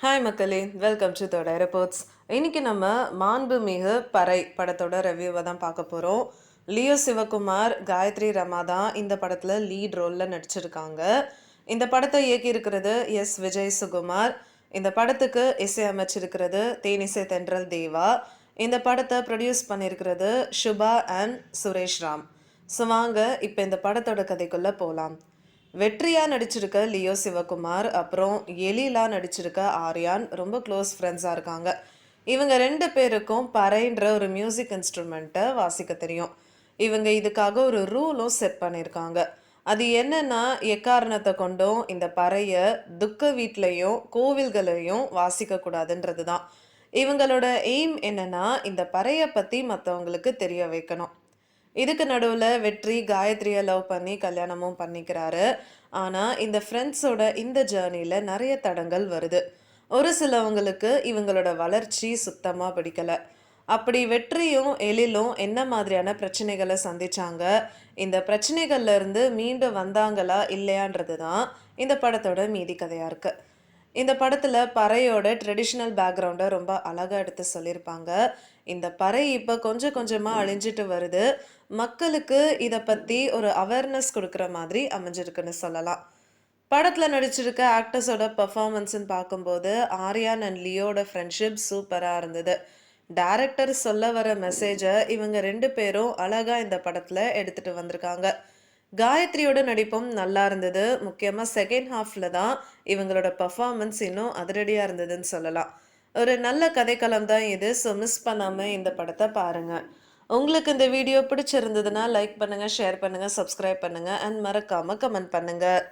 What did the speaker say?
Hi மக்களே. Welcome to தோட reports இன்னைக்கு நம்ம மாண்புமிகு பறை படத்தோட ரிவ்யூவை தான் பார்க்க போகிறோம் லியோ சிவகுமார் காயத்ரி ரமா தான் இந்த படத்தில் லீட் ரோலில் நடிச்சிருக்காங்க. இந்த படத்தை இயக்கியிருக்கிறது எஸ். விஜய் சுகுமார். இந்த படத்துக்கு இசையமைச்சிருக்கிறது தேனிசை தென்றல் தேவா. இந்த படத்தை ப்ரொடியூஸ் பண்ணியிருக்கிறது சுபா அண்ட் சுரேஷ் ராம். ஸோ வாங்க இப்போ இந்த படத்தோட கதைக்குள்ளே போகலாம் வெற்றியாக நடிச்சிருக்க லியோ சிவகுமார் அப்புறம் எலிலா நடிச்சிருக்க ஆர்யான் ரொம்ப க்ளோஸ் ஃப்ரெண்ட்ஸாக இருக்காங்க. இவங்க ரெண்டு பேருக்கும் பறைன்ற ஒரு மியூசிக் இன்ஸ்ட்ருமெண்ட்டை வாசிக்க தெரியும். இவங்க இதுக்காக ஒரு ரூலும் செட் பண்ணியிருக்காங்க அது என்னன்னா எக்காரணத்தை கொண்டும் இந்த பறையை துக்க வீட்லேயும் கோவில்களையும் வாசிக்கக்கூடாதுன்றது தான் இவங்களோட எய்ம் என்னன்னா இந்த பறையை பற்றி மற்றவங்களுக்கு தெரிய வைக்கணும். இதுக்கு நடுவில் வெற்றி காயத்ரியை லவ் பண்ணி கல்யாணமும் பண்ணிக்கிறாரு. ஆனால் இந்த ஃப்ரெண்ட்ஸோட இந்த ஜேர்னியில் நிறைய தடங்கள் வருது. ஒரு சிலவங்களுக்கு இவங்களோட வளர்ச்சி சுத்தமாக பிடிக்கலை. அப்படி வெற்றியும் எழிலும் என்ன மாதிரியான பிரச்சனைகளை சந்திச்சாங்க? இந்த பிரச்சனைகள்ல இருந்து மீண்டு வந்தாங்களா இல்லையான்றது தான் இந்த படத்தோட மீதி கதையாக இருக்குது இந்த படத்தில் பறையோட ட்ரெடிஷ்னல் பேக்ரவுண்டை ரொம்ப அழகாக எடுத்து சொல்லியிருப்பாங்க. இந்த பறை இப்போ கொஞ்சம் கொஞ்சமாக அழிஞ்சிட்டு வருது. மக்களுக்கு இதை பற்றி ஒரு அவேர்னஸ் கொடுக்குற மாதிரி அமைஞ்சிருக்குன்னு சொல்லலாம். படத்தில் நடிச்சிருக்க ஆக்டர்ஸோட பர்ஃபார்மன்ஸ்ன்னு பார்க்கும்போது ஆர்யான் அண்ட் லியோட ஃப்ரெண்ட்ஷிப் சூப்பராக இருந்தது. டேரக்டர் சொல்ல வர மெசேஜை இவங்க ரெண்டு பேரும் அழகாக இந்த படத்தில் எடுத்துகிட்டு வந்திருக்காங்க. காயத்ரியோட நடிப்பும் நல்லா இருந்தது. முக்கியமாக செகண்ட் ஹாஃபில் தான் இவங்களோட பர்ஃபார்மன்ஸ் இன்னும் அதிரடியாக இருந்ததுன்னு சொல்லலாம். ஒரு நல்ல கதைக்களம் தான் இது. ஸோ மிஸ் பண்ணாமல் இந்த படத்தை பாருங்கள் உங்களுக்கு இந்த வீடியோ பிடிச்சிருந்ததுன்னா லைக் பண்ணுங்கள் ஷேர் பண்ணுங்கள் சப்ஸ்கிரைப் பண்ணுங்கள் அண்ட் மறக்காமல் கமெண்ட் பண்ணுங்கள்